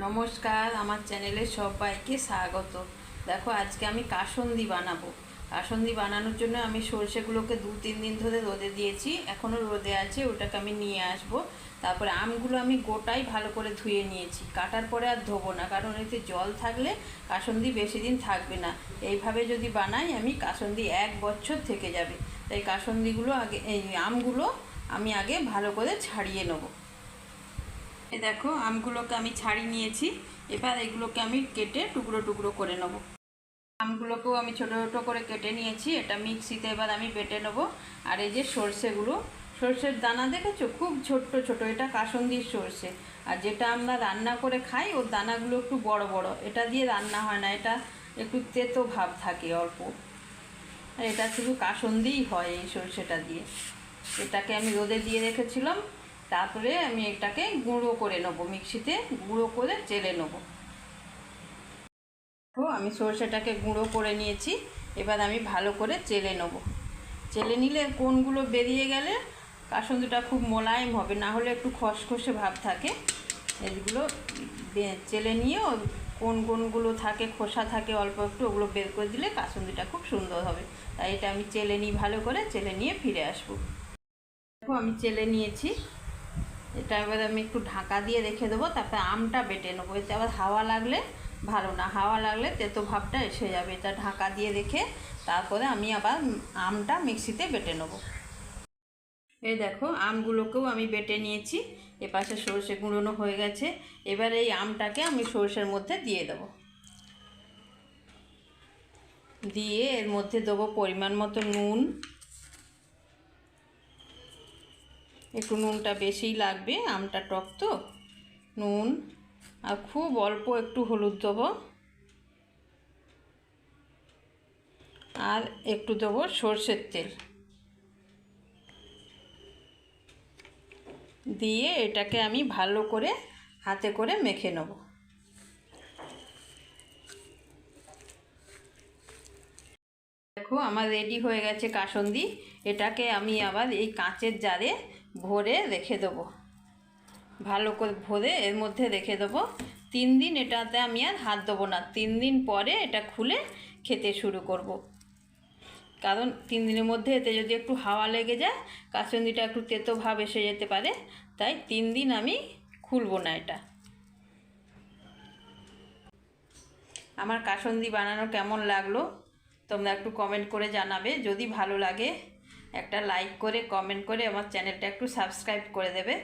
নমস্কার, আমার চ্যানেলে সবাইকে স্বাগত। দেখো, আজকে আমি কাসন্দি বানাবো। কাসন্দি বানানোর জন্য আমি সর্ষেগুলোকে দু, তিন দিন ধরে রোদে দিয়েছি। এখনও রোদে আছে, ওটাকে আমি নিয়ে আসব। তারপরে আমগুলো আমি গোটাই ভালো করে ধুয়ে নিয়েছি। কাটার পরে আর ধোবো না, কারণ এতে জল থাকলে কাসন্দি বেশি দিন থাকবে না। এইভাবে যদি বানাই, আমি কাসন্দি এক বছর থেকে যাবে। তাই কাসন্দিগুলো আগে, এই আমগুলো আমি আগে ভালো করে ছাড়িয়ে নেব। দেখো, আমগুলোকে আমি ছাড়িয়ে নিয়েছি। এবার এগুলোকে আমি কেটে টুকরো টুকরো করে নেব। আমগুলোকেও আমি ছোটো ছোটো করে কেটে নিয়েছি, এটা মিক্সিতে এবার আমি বেটে নেব। আর এই যে সর্ষেগুলো, সর্ষের দানা দেখেছ? খুব ছোট্ট ছোট এটা কাসন্দির সর্ষে। আর যেটা আমরা রান্না করে খাই, ওর দানাগুলো একটু বড় বড়। এটা দিয়ে রান্না হয় না, এটা একটু তেতো ভাব থাকে অল্প। আর এটা শুধু কাসন্দিই হয় এই সর্ষেটা দিয়ে। এটাকে আমি রোদে দিয়ে রেখেছিলাম তারপরে আমি এটাকে গুঁড়ো করে নেব মিক্সিতে, গুঁড়ো করে চেলে নেব। তো আমি সর্ষেটাকে গুঁড়ো করে নিয়েছি, এবার আমি ভালো করে চেলে নেব। চেলে নিলে কোনগুলো বেরিয়ে গেলে কাসুন্দিটা খুব মোলায়েম হবে, না হলে একটু খসখসে ভাব থাকে। এগুলো চেলে নিয়ে কোন কোনগুলো থাকে, খোসা থাকে, অল্প একটু, ওগুলো বের করে দিলে কাসুন্দিটা খুব সুন্দর হবে। তাই এটা আমি চেলে নিই ভালো করে, চেলে নিয়ে ফিরে আসব। দেখো, আমি চেলে নিয়েছি। এটা এবার আমি একটু ঢাকা দিয়ে রেখে দেবো, তারপরে আমটা বেটে নেব। এতে আবার হাওয়া লাগলে ভালো না, হাওয়া লাগলে তেতো ভাবটা এসে যাবে। এটা ঢাকা দিয়ে রেখে তারপরে আমি আবার আমটা মিক্সিতে বেটে নেব। এই দেখো, আমগুলোকেও আমি বেটে নিয়েছি। এপাশে সর্ষে গুঁড়োনো হয়ে গেছে। এবার এই আমটাকে আমি সর্ষের মধ্যে দিয়ে দেবো। দিয়ে এর মধ্যে দেবো পরিমাণ মতো নুন একটু নুনটা বেশিই লাগবে, আমটা টক তো। নুন, আর খুব অল্প একটু হলুদ দেবো। আর একটু দেবো সর্ষের তেল। দিয়ে এটাকে আমি ভালো করে হাতে করে মেখে নেব। দেখো, আমার রেডি হয়ে গেছে কাসন্দি। এটাকে আমি আবার এই কাঁচের জারে ভরে রেখে দেবো। ভালো করে ভরে এর মধ্যে রেখে দেবো। তিন দিন এটাতে আমি আর হাত দেবো না। তিন দিন পরে এটা খুলে খেতে শুরু করব। কারণ তিন দিনের মধ্যে এতে যদি একটু হাওয়া লেগে যায়, কাসন্দিটা একটু তেতো ভাব এসে যেতে পারে। তাই তিন দিন আমি খুলবো না এটা। আমার কাসন্দি বানানো কেমন লাগল, তোমরা একটু কমেন্ট করে জানাবে। যদি ভালো লাগে একটা লাইক করে কমেন্ট করে আমার চ্যানেলটা একটু সাবস্ক্রাইব করে দেবে।